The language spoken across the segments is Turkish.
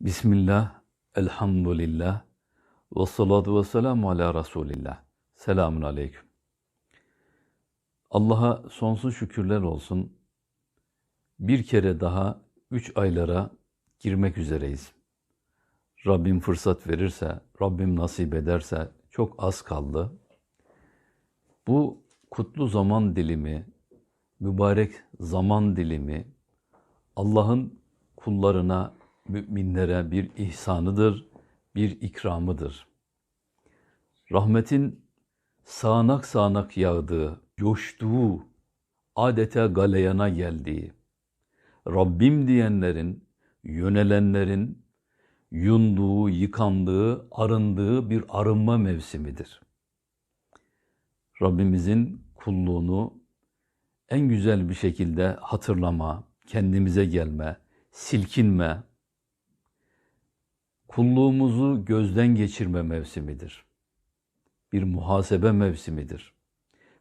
Bismillah, elhamdülillah, ve salatu ve selamu ala Resulillah. Selamun aleyküm. Allah'a sonsuz şükürler olsun. Bir kere daha üç aylara girmek üzereyiz. Rabbim fırsat verirse, Rabbim nasip ederse çok az kaldı. Bu kutlu zaman dilimi, mübarek zaman dilimi Allah'ın kullarına, müminlere bir ihsanıdır, bir ikramıdır. Rahmetin sağanak sağanak yağdığı, coştuğu, adeta galeyana geldiği, Rabbim diyenlerin, yönelenlerin yunduğu, yıkandığı, arındığı bir arınma mevsimidir. Rabbimizin kulluğunu en güzel bir şekilde hatırlama, kendimize gelme, silkinme, kulluğumuzu gözden geçirme mevsimidir. Bir muhasebe mevsimidir.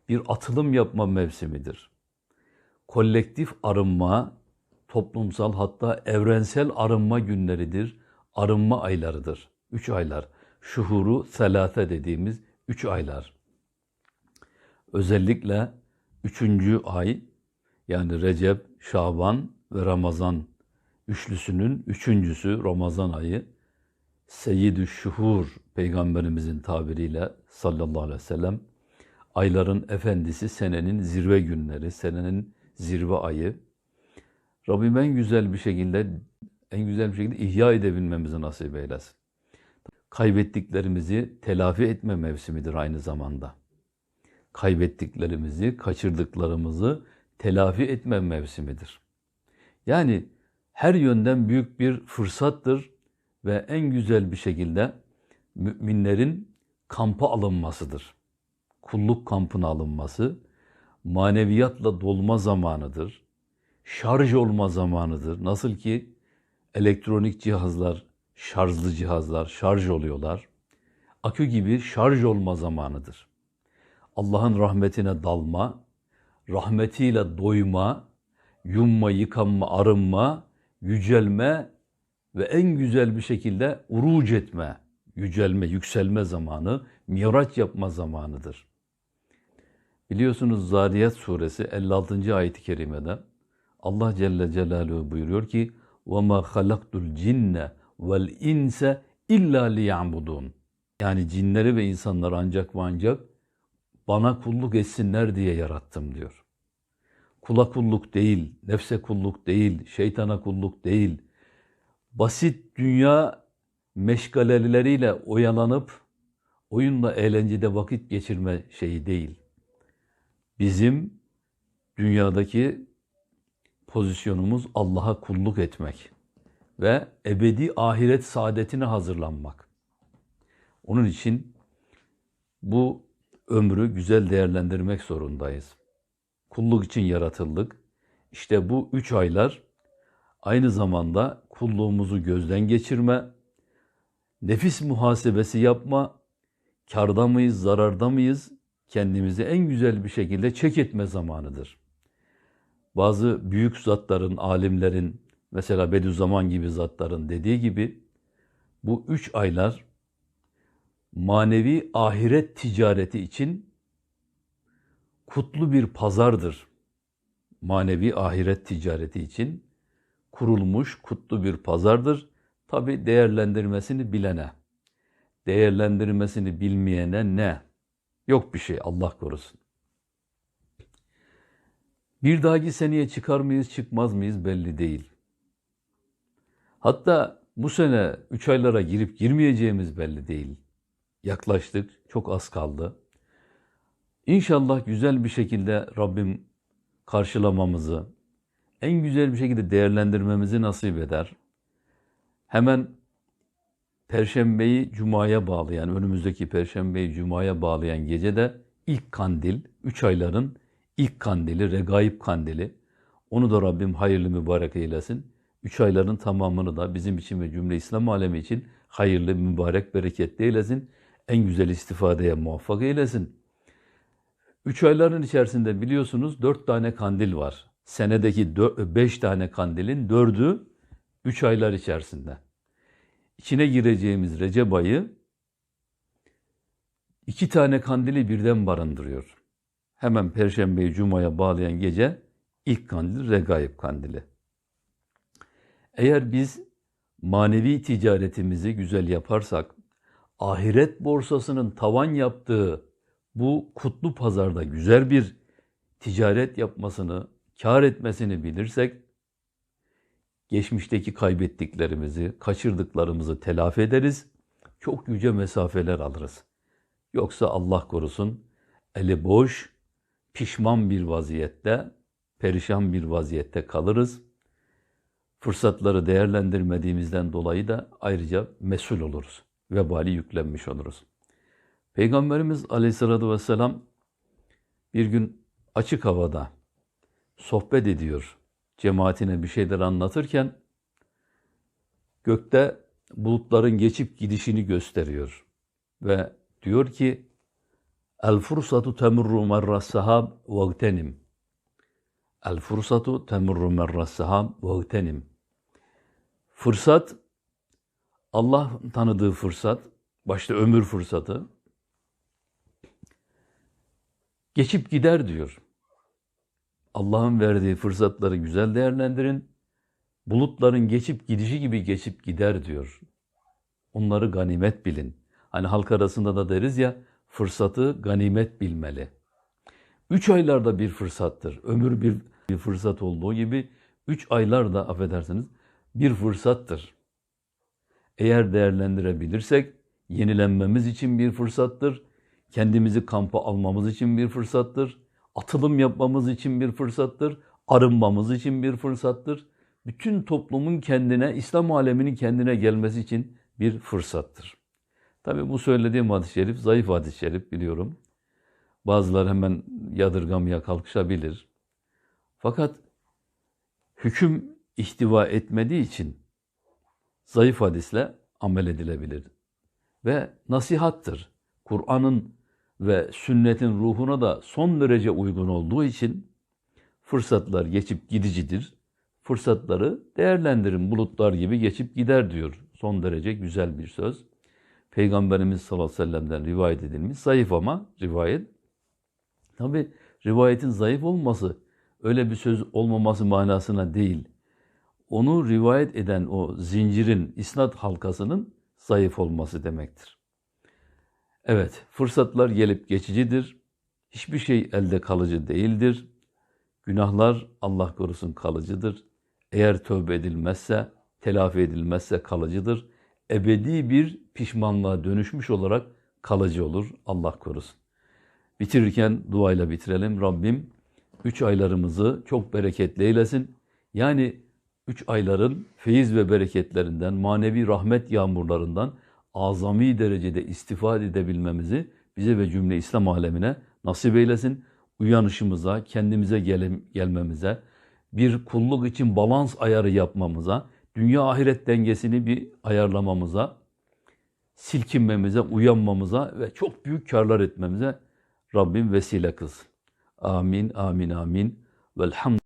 Bir atılım yapma mevsimidir. Kolektif arınma, toplumsal hatta evrensel arınma günleridir, arınma aylarıdır. Üç aylar. Şuhuru selate dediğimiz üç aylar. Özellikle üçüncü ay yani Recep, Şaban ve Ramazan üçlüsünün üçüncüsü Ramazan ayı Seyyid-i Şuhur peygamberimizin tabiriyle sallallahu aleyhi ve sellem ayların efendisi senenin zirve günleri, senenin zirve ayı. Rabbim en güzel bir şekilde en güzel bir şekilde ihya edebilmemizi nasip eylesin. Kaybettiklerimizi telafi etme mevsimidir aynı zamanda. Kaybettiklerimizi, kaçırdıklarımızı telafi etme mevsimidir. Yani her yönden büyük bir fırsattır ve en güzel bir şekilde müminlerin kampa alınmasıdır. Kulluk kampına alınması, maneviyatla dolma zamanıdır. Şarj olma zamanıdır. Nasıl ki elektronik cihazlar, şarjlı cihazlar şarj oluyorlar. Akü gibi şarj olma zamanıdır. Allah'ın rahmetine dalma, rahmetiyle doyma, yumma, yıkanma, arınma, yücelme ve en güzel bir şekilde uruc etme, yücelme, yükselme zamanı, miraç yapma zamanıdır. Biliyorsunuz Zariyat suresi 56. ayet-i kerimede Allah Celle Celaluhu buyuruyor ki وَمَا خَلَقْتُ الْجِنَّ وَالْاِنْسَ اِلَّا لِيَعْبُدُونَ Yani cinleri ve insanları ancak ve ancak bana kulluk etsinler diye yarattım diyor. Kula kulluk değil, nefse kulluk değil, şeytana kulluk değil. Basit dünya meşgaleleriyle oyalanıp oyunla eğlencede vakit geçirme şeyi değil. Bizim dünyadaki pozisyonumuz Allah'a kulluk etmek ve ebedi ahiret saadetine hazırlanmak. Onun için bu ömrü güzel değerlendirmek zorundayız. Kulluk için yaratıldık. İşte bu üç aylar aynı zamanda kulluğumuzu gözden geçirme, nefis muhasebesi yapma, karda mıyız, zararda mıyız, kendimizi en güzel bir şekilde çek etme zamanıdır. Bazı büyük zatların, alimlerin, mesela Bediüzzaman gibi zatların dediği gibi bu üç aylar manevi ahiret ticareti için kutlu bir pazardır. Manevi ahiret ticareti için kurulmuş kutlu bir pazardır. Tabi değerlendirmesini bilene, değerlendirmesini bilmeyene ne? Yok bir şey Allah korusun. Bir dahaki seneye çıkar mıyız, çıkmaz mıyız belli değil. Hatta bu sene üç aylara girip girmeyeceğimiz belli değil. Yaklaştık, çok az kaldı. İnşallah güzel bir şekilde Rabbim karşılamamızı, en güzel bir şekilde değerlendirmemizi nasip eder. Hemen Perşembeyi Cuma'ya bağlayan, önümüzdeki Perşembeyi Cuma'ya bağlayan gecede ilk kandil, üç ayların ilk kandili, regaib kandili. Onu da Rabbim hayırlı mübarek eylesin. Üç ayların tamamını da bizim için ve cümle İslam alemi için hayırlı, mübarek, bereketli eylesin. En güzel istifadeye muvaffak eylesin. Üç ayların içerisinde biliyorsunuz dört tane kandil var. Senedeki beş tane kandilin dördü üç aylar içerisinde. içine gireceğimiz Recep ayı iki tane kandili birden barındırıyor. Hemen Perşembeyi Cuma'ya bağlayan gece ilk kandil Regaib kandili. Eğer biz manevi ticaretimizi güzel yaparsak, ahiret borsasının tavan yaptığı bu kutlu pazarda güzel bir ticaret yapmasını, kar etmesini bilirsek, geçmişteki kaybettiklerimizi, kaçırdıklarımızı telafi ederiz, çok yüce mesafeler alırız. Yoksa Allah korusun, eli boş, pişman bir vaziyette, perişan bir vaziyette kalırız. Fırsatları değerlendirmediğimizden dolayı da ayrıca mesul oluruz. Vebali yüklenmiş oluruz. Peygamberimiz aleyhissalatü vesselam bir gün açık havada sohbet ediyor. Cemaatine bir şeyler anlatırken gökte bulutların geçip gidişini gösteriyor. Ve diyor ki El fursatu temurru merra sahab vagtenim. El fursatu temurru merra sahab vagtenim. Fırsat Allah tanıdığı fırsat, başta ömür fırsatı geçip gider diyor. Allah'ın verdiği fırsatları güzel değerlendirin. Bulutların geçip gidişi gibi geçip gider diyor. Onları ganimet bilin. Hani halk arasında da deriz ya, fırsatı ganimet bilmeli. Üç aylarda bir fırsattır. Ömür bir, bir fırsat olduğu gibi üç aylar da affedersiniz bir fırsattır. Eğer değerlendirebilirsek yenilenmemiz için bir fırsattır. Kendimizi kampa almamız için bir fırsattır. Atılım yapmamız için bir fırsattır. Arınmamız için bir fırsattır. Bütün toplumun kendine, İslam aleminin kendine gelmesi için bir fırsattır. Tabi bu söylediğim hadis-i şerif zayıf hadis-i şerif biliyorum. Bazılar hemen yadırgamaya kalkışabilir. Fakat hüküm ihtiva etmediği için zayıf hadisle amel edilebilir. Ve nasihattır. Kur'an'ın ve sünnetin ruhuna da son derece uygun olduğu için fırsatlar geçip gidicidir. Fırsatları değerlendirin bulutlar gibi geçip gider diyor. Son derece güzel bir söz. Peygamberimiz sallallahu aleyhi ve sellem'den rivayet edilmiş. Zayıf ama rivayet. Tabi rivayetin zayıf olması öyle bir söz olmaması manasına değil. Onu rivayet eden o zincirin, isnat halkasının zayıf olması demektir. Evet, fırsatlar gelip geçicidir. Hiçbir şey elde kalıcı değildir. Günahlar Allah korusun kalıcıdır. Eğer tövbe edilmezse, telafi edilmezse kalıcıdır. Ebedi bir pişmanlığa dönüşmüş olarak kalıcı olur. Allah korusun. Bitirirken duayla bitirelim. Rabbim üç aylarımızı çok bereketli eylesin. Yani üç ayların feyiz ve bereketlerinden, manevi rahmet yağmurlarından azami derecede istifade edebilmemizi bize ve cümle İslam alemine nasip eylesin. Uyanışımıza, kendimize gel gelmemize, bir kulluk için balans ayarı yapmamıza, dünya ahiret dengesini bir ayarlamamıza, silkinmemize, uyanmamıza ve çok büyük karlar etmemize Rabbim vesile kılsın. Amin, amin, amin. Velhamdülillah.